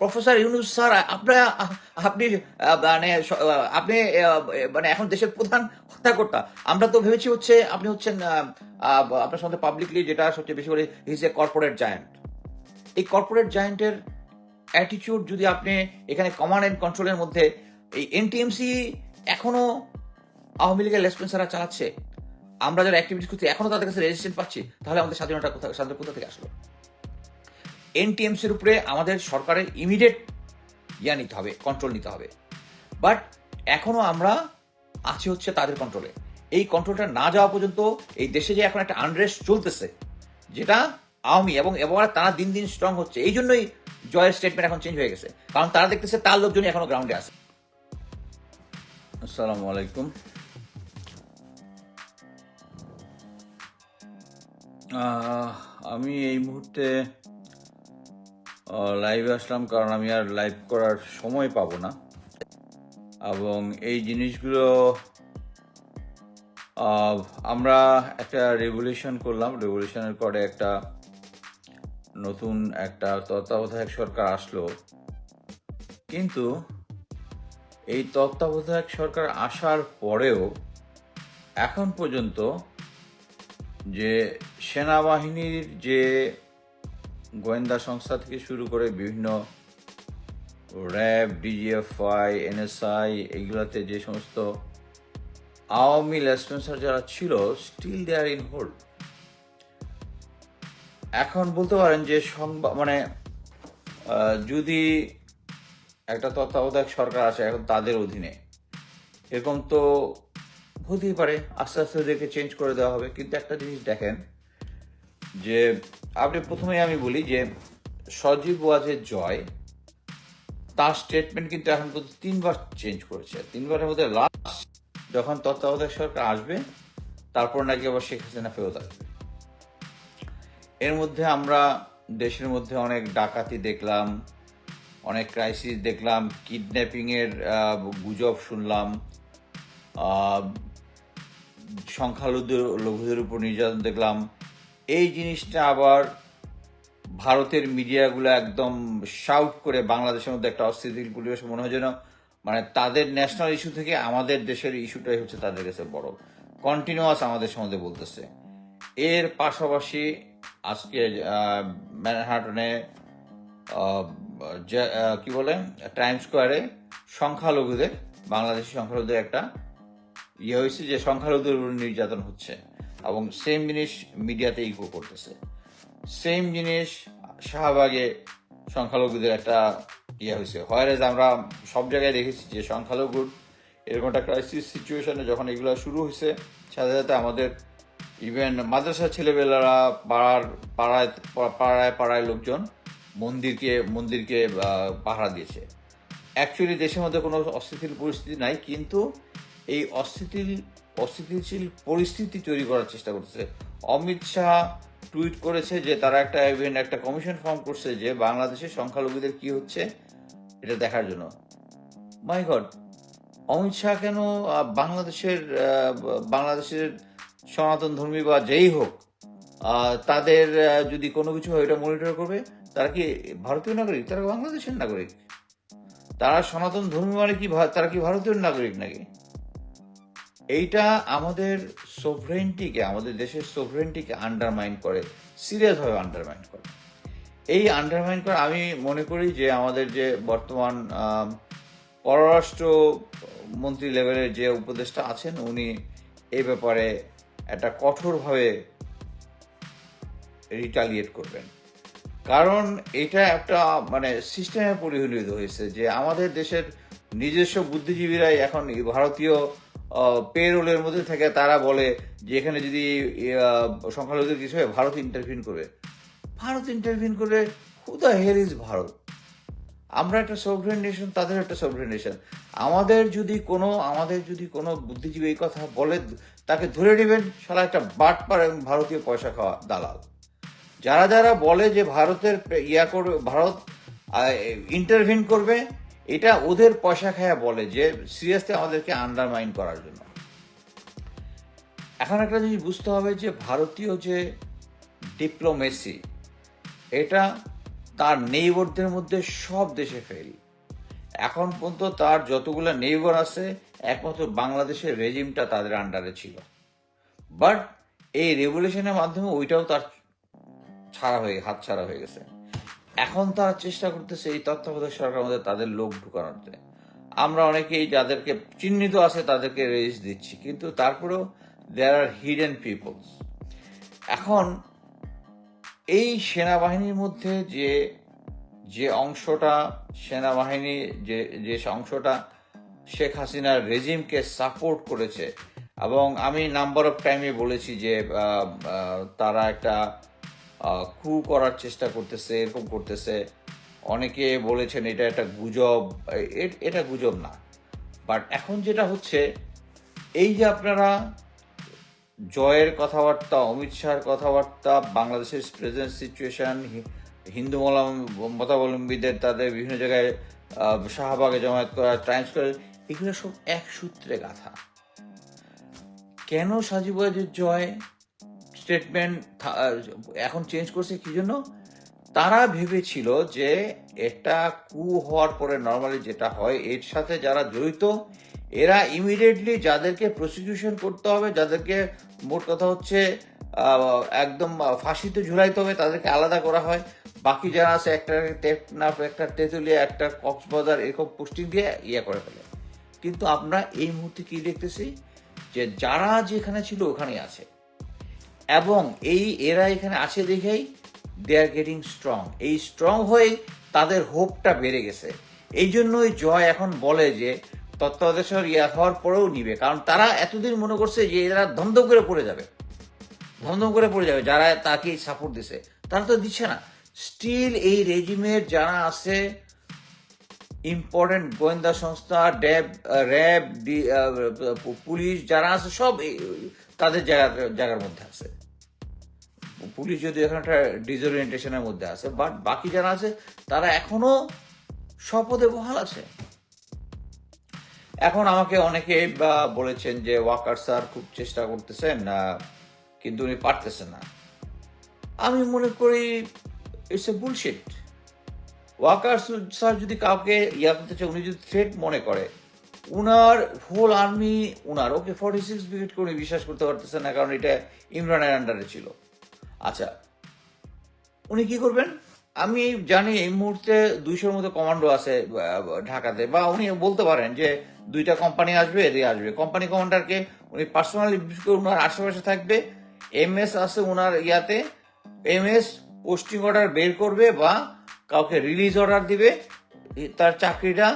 Professor Yunus sir আপনার আপনি মানে আপনি মানে এখন দেশের প্রধান হত্যাকর্তা। আমরা তো ভেবেছি হচ্ছে আপনি হচ্ছেন আপনার সঙ্গে পাবলিকলি যেটা সবচেয়ে বেশি করে হিজ এ কর্পোরেট জায়ান্ট এই কর্পোরেট জায়ান্টের অ্যাটিটিউড যদি আপনি এখানে কমান্ড অ্যান্ড কন্ট্রোলের মধ্যে, এই এনটিএমসি এখনও আওয়ামী লীগের লেসপেন্সাররা চালাচ্ছে। আমরা যারা অ্যাক্টিভিটিস করছি, এখনও তাদের কাছে রেজিস্ট্রেন্ট পাচ্ছি, তাহলে আমাদের স্বাধীনতা কোথা স্বাধীনতা কোথা থেকে আসলো? এনটিএমসির উপরে আমাদের সরকারের ইমিডিয়েট ইয়া নিতে হবে কন্ট্রোল নিতে হবে। বাট এখনও আমরা আছি হচ্ছে তাদের কন্ট্রোলে এই কন্ট্রোলটা না যাওয়া পর্যন্ত এই দেশে যে এখন একটা আনরেস্ট চলতেছে, যেটা আওয়ামী এবং এবং তারা দিন দিন স্ট্রং হচ্ছে, এই জন্যই জয়ের স্টেটমেন্ট এখন চেঞ্জ হয়ে গেছে। কারণ তারা দেখতেছে তার লোকজনই এখনও গ্রাউন্ডে আছে। আসসালামু আলাইকুম। আমি এই মুহূর্তে লাইভে আসলাম কারণ আমি আর লাইভ করার সময় পাবো না। এবং এই জিনিসগুলো আমরা একটা রেভলিউশন করলাম। রেভলিউশনের পরে একটা নতুন একটা তত্ত্বাবধায়ক সরকার আসলো। কিন্তু এই তত্ত্বাবধায়ক সরকার আসার পরেও এখন পর্যন্ত যে সেনাবাহিনীর যে গোয়েন্দা সংস্থা থেকে শুরু করে বিভিন্ন র্যাব, ডিজিএফআই, এনএসআই এইগুলাতে যে সমস্ত আওয়ামী লেসপেন্সার যারা ছিল স্টিল দেয়ার ইন হোল্ড এখন বলতে পারেন যে সংবাদ মানে যদি একটা তত্ত্বাবধায়ক সরকার আসে এখন তাদের অধীনে, এরকম তো হতেই পারে। আস্তে আস্তে ওদেরকে চেঞ্জ করে দেওয়া হবে। কিন্তু একটা জিনিস দেখেন, যে আপনি প্রথমেই আমি বলি যে সজীব ওয়াজের জয় তার স্টেটমেন্ট কিন্তু এখন পর্যন্ত তিনবার চেঞ্জ করেছে। তিনবারের মধ্যে লাস্ট যখন তত্ত্বাবধায়ক সরকার আসবে তারপর নাকি আবার শেখ হাসিনা ফেরত আসবে। এর মধ্যে আমরা দেশের মধ্যে অনেক ডাকাতি দেখলাম অনেক ক্রাইসিস দেখলাম কিডন্যাপিংয়ের গুজব শুনলাম আহ, সংখ্যালঘুদের লঘুদের উপর নির্যাতন দেখলাম এই জিনিসটা আবার ভারতের মিডিয়াগুলো একদম শাউট করে বাংলাদেশের মধ্যে একটা অস্থিতিশীল পরিবেশ মনে হয় যেন মানে তাদের ন্যাশনাল ইস্যু থেকে আমাদের দেশের ইস্যুটাই হচ্ছে তাদের কাছে বড়। কন্টিনিউয়াস আমাদের সম্বন্ধে বলতেছে। এর পাশাপাশি আজকে ম্যানহাটনে কি বলে টাইম স্কোয়ারে সংখ্যালঘুদের, বাংলাদেশি সংখ্যালঘুদের একটা ইয়ে হয়েছে যে সংখ্যালঘুদের নির্যাতন হচ্ছে। এবং সেম জিনিস মিডিয়াতে ইকো করতেছে। সেম জিনিস শাহবাগে সংখ্যালঘুদের একটা ইয়ে হয়েছে। হয়ারেজ আমরা সব জায়গায় দেখেছি যে সংখ্যালঘুর এরকম একটা ক্রাইসিস সিচুয়েশনে যখন এগুলো শুরু হয়েছে, সাথে সাথে আমাদের ইভেন মাদ্রাসা ছেলেবেলারা পাড়ার, পাড়ায় পাড়ায় পাড়ায় লোকজন মন্দিরকে মন্দিরকে পাহারা দিয়েছে। অ্যাকচুয়ালি দেশের মধ্যে কোনো অস্থিতিশীল পরিস্থিতি নাই, কিন্তু এই অস্থিতিশীল অস্থিতিশীল পরিস্থিতি তৈরি করার চেষ্টা করতেছে। অমিত শাহ টুইট করেছে যে তারা একটা ইভেন একটা কমিশন ফর্ম করছে যে বাংলাদেশের সংখ্যালঘুদের কি হচ্ছে এটা দেখার জন্য। মাই গড, অমিত শাহ কেন বাংলাদেশের বাংলাদেশের সনাতন ধর্মী বা যেই হোক তাদের যদি কোনো কিছু হয় এটা মনিটর করবে, তারা কি ভারতীয় নাগরিক? তারা বাংলাদেশের নাগরিক। তারা সনাতন ধর্মী মানে কি তারা কি ভারতীয় নাগরিক নাকি? এইটা আমাদের সোভরেন্টিকে আমাদের দেশের সোভরেন্টিকে আন্ডারমাইন করে সিরিয়াসভাবে আন্ডারমাইন করে। এই আন্ডারমাইন করে, আমি মনে করি যে আমাদের যে বর্তমান পররাষ্ট্র মন্ত্রী লেভেলের যে উপদেষ্টা আছেন, উনি এই ব্যাপারে একটা কঠোরভাবে রিটালিয়েট করবেন। কারণ এটা একটা মানে সিস্টেমে পরিণত হয়েছে যে আমাদের দেশের নিজস্ব বুদ্ধিজীবীরাই এখন ভারতীয় পেরোলের মধ্যে থেকে তারা বলে যে এখানে যদি সংখ্যালঘুদের কিছু হয়, ভারত ইন্টারভিন করবে। ভারত ইন্টারভিন করবে? Who the hell is Bharat? আমরা একটা সভরেন নেশন তাদের একটা সভরেন নেশন আমাদের যদি কোনো, আমাদের যদি কোনো বুদ্ধিজীবী এই কথা বলে, তাকে ধরে নেবেন সারা একটা বাট পার এবং ভারতীয় পয়সা খাওয়া দালাল। যারা যারা বলে যে ভারতের ইয়া করবে, ভারত ইন্টারভিন করবে এটা ওদের পয়সা খায়া বলে যে সিরিয়াসলি আমাদেরকে আন্ডারমাইন করার জন্য। এখন একটা জিনিস বুঝতে হবে যে, ভারতীয় যে ডিপ্লোমেসি এটা তার নেইবরদের মধ্যে সব দেশে ফেল এখন পর্যন্ত তার যতগুলো নেইবর আছে, একমাত্র বাংলাদেশের রেজিমটা তাদের আন্ডারে ছিল। বাট এই রেভলিউশনের মাধ্যমে ওইটাও তার ছাড়া হয়ে হাত ছাড়া হয়ে গেছে। এখন তারা চেষ্টা করতেছে এই তত্ত্বাবধায়ক সরকার মধ্যে তাদের লোক ঢুকানোতে আমরা অনেকেই যাদেরকে চিহ্নিত আছে তাদেরকে রেজিস্ট দিচ্ছি, কিন্তু তারপরেও দেয়ার আর হিডেন পিপলস এখন এই সেনাবাহিনীর মধ্যে যে যে অংশটা সেনাবাহিনী, যে যে অংশটা শেখ হাসিনার রেজিমকে সাপোর্ট করেছে, এবং আমি নাম্বার অফ টাইমে বলেছি যে তারা একটা কু করার চেষ্টা করতেছে, এরকম করতেছে। অনেকে বলেছেন এটা একটা গুজব। এটা গুজব না। বাট এখন যেটা হচ্ছে, এই যে আপনারা জয়ের কথাবার্তা, অমিত শাহর কথাবার্তা, বাংলাদেশের প্রেজেন্ট সিচুয়েশন হিন্দু মতাবলম্বীদের তাদের বিভিন্ন জায়গায় শাহবাগে জমায়েত করা টাইমস করে এগুলো সব এক সূত্রে গাথা। কেন সাজিব জয়? স্টেটমেন্ট এখন চেঞ্জ করছে কি জন্য? তারা ভেবেছিল যে এটা কু হওয়ার পরে নর্মালি যেটা হয়, এর সাথে যারা জড়িত, এরা ইমিডিয়েটলি যাদেরকে প্রসিকিউশন করতে হবে, যাদেরকে মোট কথা হচ্ছে একদম ফাঁসিতে ঝুলাইতে হবে, তাদেরকে আলাদা করা হয়। বাকি যারা আছে, একটা টেকনাফ, একটা তেঁতুলিয়া, একটা কক্সবাজার, এরকম পোস্টিং দিয়ে ইয়ে করে ফেলে। কিন্তু আমরা এই মুহূর্তে কি দেখতেছি? যে যারা যেখানে ছিল, ওখানেই আছে। এবং এই এরা এখানে আছে দেখেই দে আর গেটিং স্ট্রং এই স্ট্রং হয়ে তাদের হোপটা বেড়ে গেছে। এই জন্যই জয় এখন বলে যে তত্ত্বাবধায়ক ইয়া হওয়ার পরেও নিবে। কারণ তারা এতদিন মনে করছে যে এরা ধমধম করে পড়ে যাবে। ধমধম করে পড়ে যাবে, যারা তাকে সাপোর্ট দিছে। তারা তো দিচ্ছে না। স্টিল এই রেজিমের যারা আছে ইম্পর্টেন্ট গোয়েন্দা সংস্থা ড্যাব র্যাব পুলিশ যারা আছে, সব তাদের জায়গার জায়গার মধ্যে আছে। পুলিশ যদি এখন একটা ডিসওরিয়েন্টেশনের মধ্যে আছে বাট বাকি যারা আছে, তারা এখনও স্বপদে বহাল আছে। এখন আমাকে অনেকে, বা বলেছেন যে ওয়াকার স্যার খুব চেষ্টা করতেছেন কিন্তু উনি পারতেছেন না। আমি মনে করি it's a bullshit Waker sir যদি কাউকে ইয়া করতে চায়, উনি যদি থ্রেট মনে করে উনার হোল আর্মি উনার, ওকে ফর্টি সিক্স ব্রিগেডকে উনি বিশ্বাস করতে পারতেছেন না, কারণ এটা ইমরানের আন্ডারে ছিল। আচ্ছা উনি কি করবেন? আমি জানি এই মুহূর্তে দুইশোর মতো কমান্ডো আছে ঢাকাতে, বা উনি বলতে পারেন যে দুইটা কোম্পানি আসবে, এদিকে আসবে। কোম্পানি কমান্ডারকে উনি পার্সোনালি ওনার আশেপাশে থাকবে এম এস আছে ওনার ইয়াতে এম এস পোস্টিং অর্ডার বের করবে বা কাউকে রিলিজ অর্ডার দিবে, তার চাকরিটা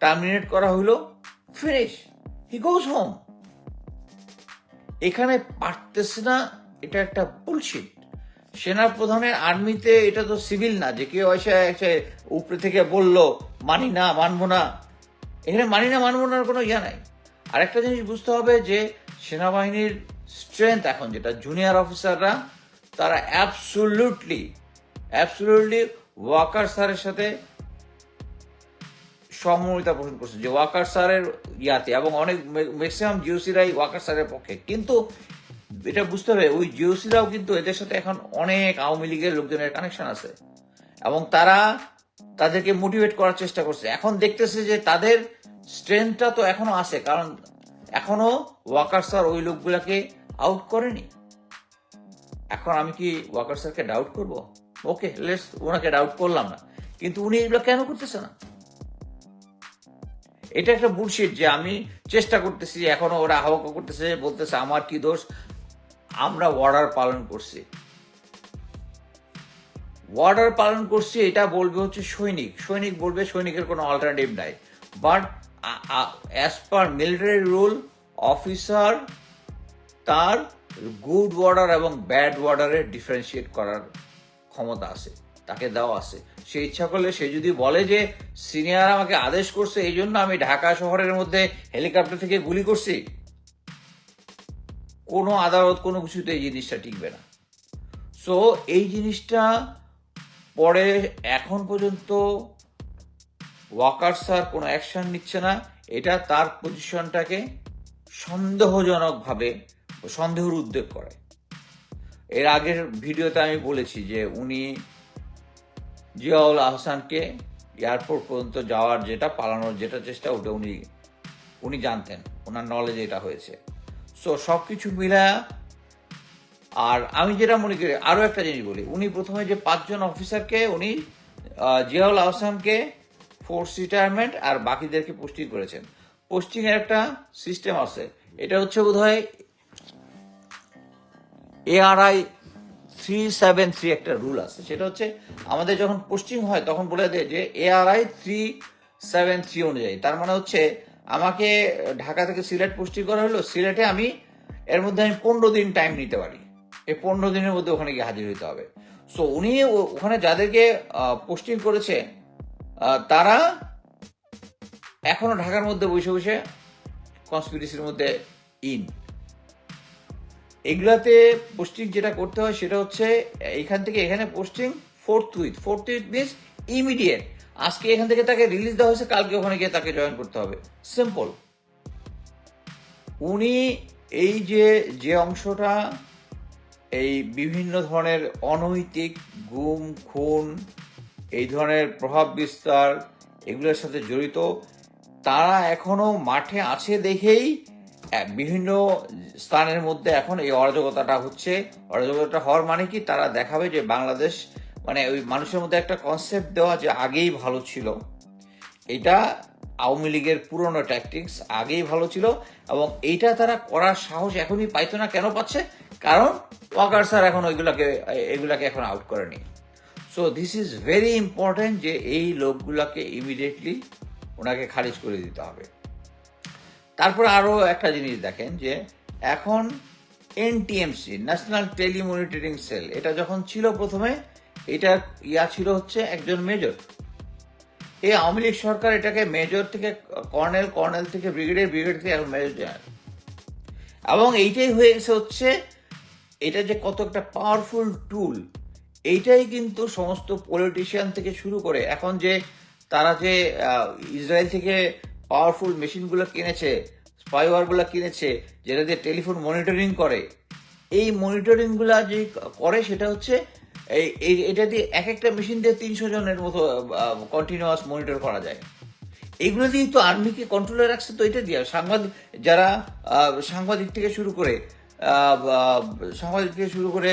টার্মিনেট করা হলো ফিনিশ হি গোজ হোম এখানে পারতেছে না, এটা একটা বুলশিট সেনা প্রধানের আর্মিতে এটা তো সিভিল না, যে কেউ এসে এসে উপরে থেকে বলল, মানি না, মানবো না। এখানে মানি না, মানবো না কোনো ইয়া নাই। আরেকটা জিনিস বুঝতে হবে যে, সেনাবাহিনীর স্ট্রেংথ এখন যেটা জুনিয়র অফিসাররা তারা অ্যাবসুলুটলি অ্যাবসুলুটলি ওয়াকার স্যারের সাথে সমমতা পোষণ করছে যে ওয়াকার স্যারের ইয়াতে এবং অনেক ম্যাক্সিমাম জিওসিরাই ওয়াকার স্যারের পক্ষে। কিন্তু এটা বুঝতে হবে, ওই জিওসিরাও কিন্তু এদের সাথে এখন অনেক আওয়ামী লীগের লোকজনের কানেকশন আছে। এবং তারা তাদেরকে মোটিভেট করার চেষ্টা করছে। এখন দেখতেছে যে তাদের স্ট্রেংথটা তো এখনও আছে, কারণ এখনও ওয়াকার স্যার ওই লোকগুলাকে আউট করেনি। এখন আমি কি ওয়াকার স্যারকে ডাউট করব? ওকে লেটস ওনাকে ডাউট করলাম না। কিন্তু উনি এগুলো কেন করতেছে না? এটা একটা বুলশিট যে আমি চেষ্টা করতেছি, এখনও ওরা আহ্বাক করতেছে, বলতেছে আমার কি দোষ? আমরা অর্ডার পালন করছি। অর্ডার পালন করছি, এটা বলবে হচ্ছে সৈনিক। সৈনিক বলবে সৈনিকের কোনো অল্টারনেটিভ নাই। But as per military rule officer তার গুড ওয়ার্ডার এবং ব্যাড ওয়ার্ডারের ডিফারেন্সিয়েট করার ক্ষমতা আছে। তাকে দেওয়া আছে। সে ইচ্ছা করলে সে যদি বলে যে, সিনিয়র আমাকে আদেশ করছে, এই জন্য আমি ঢাকা শহরের মধ্যে হেলিকপ্টার থেকে গুলি করছি। কোনো আদালত, কোনো কিছুতে এই জিনিসটা টিকবে না। সো এই জিনিসটা পরে এখন পর্যন্ত ওয়াকার স্যার কোনো অ্যাকশন নিচ্ছে না। এটা তার পজিশনটাকে সন্দেহজনকভাবে, সন্দেহের উদ্বেগ করে। এর আগের ভিডিওতে আমি বলেছি যে, উনি জিয়াউল আহসানকে এয়ারপোর্ট পর্যন্ত যাওয়ার যেটা পালানোর যেটা চেষ্টা, ওটা উনি উনি জানতেন। ওনার নলেজে এটা হয়েছে। সো সব কিছু মিলা আর আমি যেটা মনে করি আরও একটা জিনিস বলি। উনি প্রথমে যে পাঁচজন অফিসারকে উনি জিয়াউল আহসানকে ফোর্স রিটায়ারমেন্ট আর বাকিদেরকে পোস্টিং করেছেন। পোস্টিংয়ের একটা সিস্টেম আছে। এটা হচ্ছে বোধহয় এআরআই থ্রি সেভেন থ্রি একটা রুল আছে। সেটা হচ্ছে আমাদের যখন পোস্টিং হয়, তখন বলে দেয় যে এআরআই থ্রি সেভেন থ্রি অনুযায়ী। তার মানে হচ্ছে আমাকে ঢাকা থেকে সিলেট পোস্টিং করা হলো। সিলেটে আমি, এর মধ্যে আমি পনেরো দিন টাইম নিতে পারি। এই পনেরো দিনের মধ্যে ওখানে গিয়ে হাজির হতে হবে। সো উনি ওখানে যাদেরকে পোস্টিং করেছে তারা এখনও ঢাকার মধ্যে বসে বসে কনস্পিরেসির মধ্যে ইন এগুলাতে পোস্টিং যেটা করতে হয় সেটা হচ্ছে, এখান থেকে এখানে posting forthwith forthwith means immediate আজকে এখান থেকে তাকে রিলিজ দেওয়া হয়েছে, কালকে ওখানে গিয়ে তাকে জয়েন করতে হবে। সিম্পল উনি এই যে যে অংশটা, এই বিভিন্ন ধরনের অনৈতিক গুম, খুন, এই ধরনের প্রভাব বিস্তার, এগুলোর সাথে জড়িত, তারা এখনও মাঠে আছে দেখেই বিভিন্ন স্থানের মধ্যে এখন এই অরাজকতাটা হচ্ছে। অরাজকতা হওয়ার মানে কি? তারা দেখাবে যে বাংলাদেশ মানে ওই মানুষের মধ্যে একটা কনসেপ্ট দেওয়া যে আগেই ভালো ছিল। এটা আওয়ামী লীগের পুরনো ট্যাকটিক্স আগেই ভালো ছিল এবং এইটা তারা করার সাহস এখনই পাইতো না। কেন পাচ্ছে? কারণ ওয়াকার স্যার এখন ওইগুলাকে, এগুলাকে এখন আউট করেনি। So this is very important যে এই লোকগুলাকে ইমিডিয়েটলি ওনাকে খারিজ করে দিতে হবে। তারপর আরও একটা জিনিস দেখেন যে এখন এনটিএমসি ন্যাশনাল টেলিমনিটরিং সেল এটা যখন ছিল প্রথমে, এটা ইয়া ছিল হচ্ছে একজন মেজর। এই আওয়ামী লীগ সরকার এটাকে মেজর থেকে কর্নেল কর্নেল থেকে ব্রিগেডিয়ার ব্রিগেড থেকে এখন মেজর জেনারেল। এবং এইটাই হয়ে গেছে হচ্ছে, এটা যে কত একটা পাওয়ারফুল টুল এইটাই কিন্তু সমস্ত পলিটিশিয়ান থেকে শুরু করে, এখন যে তারা যে ইসরায়েল থেকে পাওয়ারফুল মেশিনগুলো কিনেছে স্পাইওয়ারগুলো কিনেছে, যেটা দিয়ে টেলিফোন মনিটরিং করে। এই মনিটরিংগুলো যে করে সেটা হচ্ছে এই এটা দিয়ে এক একটা মেশিন দিয়ে তিনশো জনের মতো কন্টিনিউয়াস মনিটর করা যায়। এগুলো দিয়েই তো আর্মিকে কন্ট্রোলে রাখছে, তো এটা দিয়ে সাংবাদিক, যারা সাংবাদিক থেকে শুরু করে সাংবাদিক থেকে শুরু করে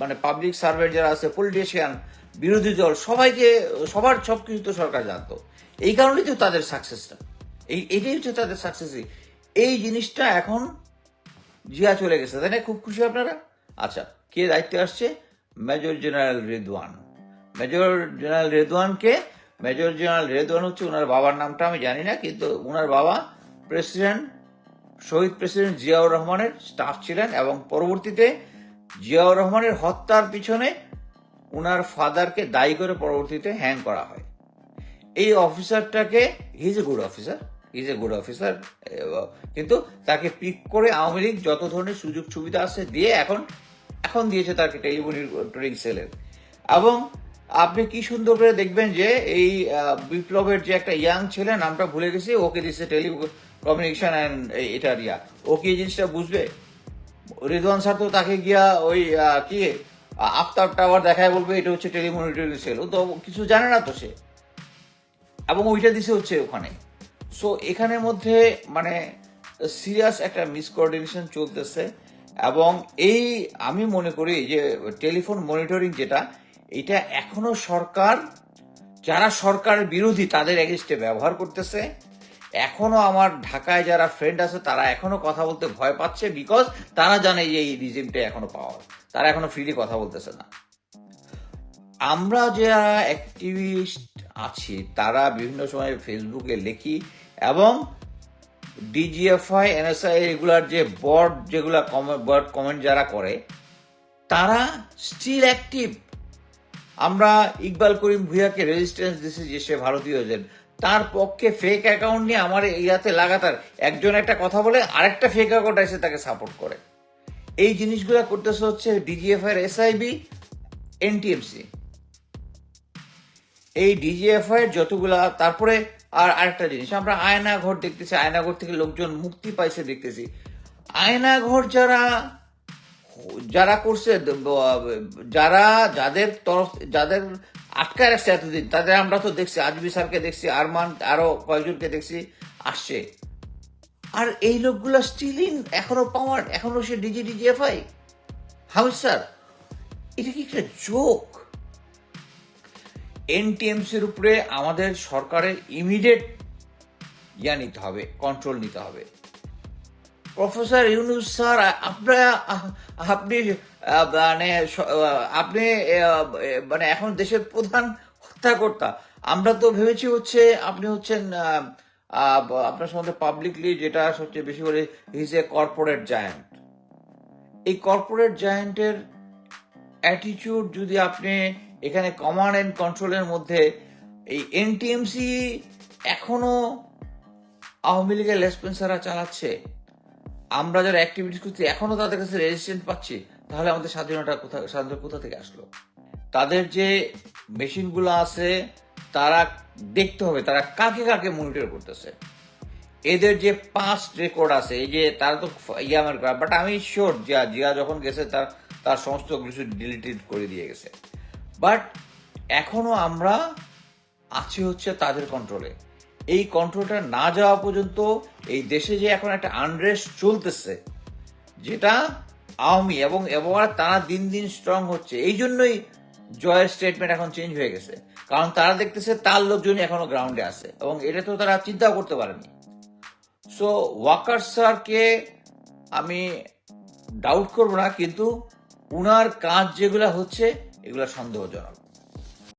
মানে পাবলিক সার্ভেন্ট যারা আছে পলিটিশিয়ান বিরোধী দল, সবাইকে, সবার সব কিছু তো সরকার জানতো। এই কারণেই তো তাদের সাকসেসটা এই, এটাই হচ্ছে তাদের সাকসেস এই। জিনিসটা এখন জিয়া চলে গেছে, তাই না? খুব খুশি আপনারা? আচ্ছা কে দায়িত্বে আসছে? Major general Redwan. Major general রেদওয়ানকে, major general Redwan হচ্ছে ওনার বাবার নামটা আমি জানি না, কিন্তু ওনার বাবা প্রেসিডেন্ট, শহীদ প্রেসিডেন্ট জিয়াউর রহমানের স্টাফ ছিলেন এবং পরবর্তীতে জিয়াউর রহমানের হত্যার পিছনে ওনার ফাদারকে দায়ী করে পরবর্তীতে হ্যাং করা হয়। এই অফিসারটাকে is a good officer is a good officer কিন্তু তাকে পিক করে আওয়ামী লীগ যত ধরনের সুযোগ সুবিধা আছে দিয়ে এখন এখন দিয়েছে তাকে টেলিমনিটরিং সেলের এবং আপনি কি সুন্দর করে দেখবেন যে এই বিপ্লবের যে একটা ইয়াং ছেলে, নামটা ভুলে গেছি, ওকে দিচ্ছে টেলি কমিউনিকেশন অ্যান্ড এটার ইয়া। ও কি জিনিসটা বুঝবে? রিদওয়ান স্যার তো তাকে গিয়া ওই কি আফতাব টাওয়ার দেখায় বলবে, এটা হচ্ছে টেলিমনিটরিং সেল ও তো কিছু জানে না তো সে। এবং ওইটা দিছে হচ্ছে ওখানে। সো এখানের মধ্যে মানে সিরিয়াস একটা মিসকোঅর্ডিনেশন চলতেছে এবং এই আমি মনে করি যে টেলিফোন মনিটরিং যেটা, এটা এখনও সরকার, যারা সরকার বিরোধী, তাদের এগেনস্টে ব্যবহার করতেছে। এখনও আমার ঢাকায় যারা ফ্রেন্ড আছে, তারা এখনও কথা বলতে ভয় পাচ্ছে বিকজ তারা জানে যে এই রিজিমটা এখনও পাওয়ার তারা এখনও ফ্রিলি কথা বলতেছে না। আমরা যারা অ্যাক্টিভিস্ট আছি, তারা বিভিন্ন সময় ফেসবুকে লিখি এবং ডিজিএফআই এনএসআই এগুলার যে বর্ড যেগুলা বর্ড কমেন্ট যারা করে, তারা স্টিল অ্যাক্টিভ আমরা ইকবাল করিম ভুইয়াকে রেজিস্ট্যান্স দিছি যে সে ভারতীয় এজেন্ট তার পক্ষে ফেক অ্যাকাউন্ট নিয়ে আমার ইয়াতে লাগাতার একজন একটা কথা বলে, আরেকটা ফেক অ্যাকাউন্ট এসে তাকে সাপোর্ট করে। এই জিনিসগুলো করতেছে হচ্ছে ডিজিএফ এর এসআইবি এনটিএমসি এই ডিজিএফআই এর যতগুলা, তারপরে আর আরেকটা জিনিস, আমরা আয়নাঘর দেখতেছি, আয়নাঘর থেকে লোকজন মুক্তি পাইছে দেখতেছি। আয়নাঘর যারা যারা করছে যারা, যাদের তরফ, যাদের আটকায় রাখছে এতদিন, তাদের আমরা তো দেখছি আজবি স্যারকে দেখছি, আরমান, আরও কয়েকজনকে দেখছি, আসছে। আর এই লোকগুলো স্টিল এখনও পাওয়ার এখনও সে ডিজি ডিজিএফআই হাউস স্যার, এটা কি একটা জোক এনটিএমসির উপরে আমাদের সরকারের ইমিডিয়েট ইয়া নিতে হবে কন্ট্রোল নিতে হবে। প্রফেসর ইউনুস স্যার আপনার আপনি মানে আপনি মানে এখন দেশের প্রধান হত্যাকর্তা। আমরা তো ভেবেছি হচ্ছে, আপনি হচ্ছেন আপনার সম্বন্ধে পাবলিকলি যেটা সবচেয়ে বেশি করে হিজ এ কর্পোরেট জায়ান্ট এই কর্পোরেট জায়ান্টের অ্যাটিচিউড যদি আপনি এখানে কমান্ড অ্যান্ড কন্ট্রোলের মধ্যে এই এনটিএমসি এখনও আওয়ামী লীগের লেসপেন্সাররা চালাচ্ছে। আমরা যারা অ্যাক্টিভিটিস করছি, এখনও তাদের কাছে রেজিস্ট্যান্ট পাচ্ছি। তাহলে আমাদের স্বাধীনতা কোথা স্বাধীনতা কোথা থেকে আসলো? তাদের যে মেশিনগুলো আছে, তারা দেখতে হবে, তারা কাকে কাকে মনিটর করতেছে। এদের যে পাস্ট রেকর্ড আছে, এই যে তারা তো ইয়ামের বাট আমি শিওর জিয়া জিয়া যখন গেছে, তার তার সমস্ত কিছু ডিলিটেড করে দিয়ে গেছে। বাট এখনও আমরা আছি হচ্ছে তাদের কন্ট্রোলে এই কন্ট্রোলটা না যাওয়া পর্যন্ত এই দেশে যে এখন একটা আনরেস্ট চলতেছে, যেটা আওয়ামী এবং এবার তারা দিন দিন স্ট্রং হচ্ছে, এই জন্যই জয়ের স্টেটমেন্ট এখন চেঞ্জ হয়ে গেছে। কারণ তারা দেখতেছে তার লোকজনই এখনও গ্রাউন্ডে আছে এবং এটা তো তারা চিন্তাও করতে পারেনি। সো ওয়াকার স্যারকে আমি ডাউট করব না, কিন্তু উনার কাজ যেগুলো হচ্ছে এগুলো সন্দেহজনক।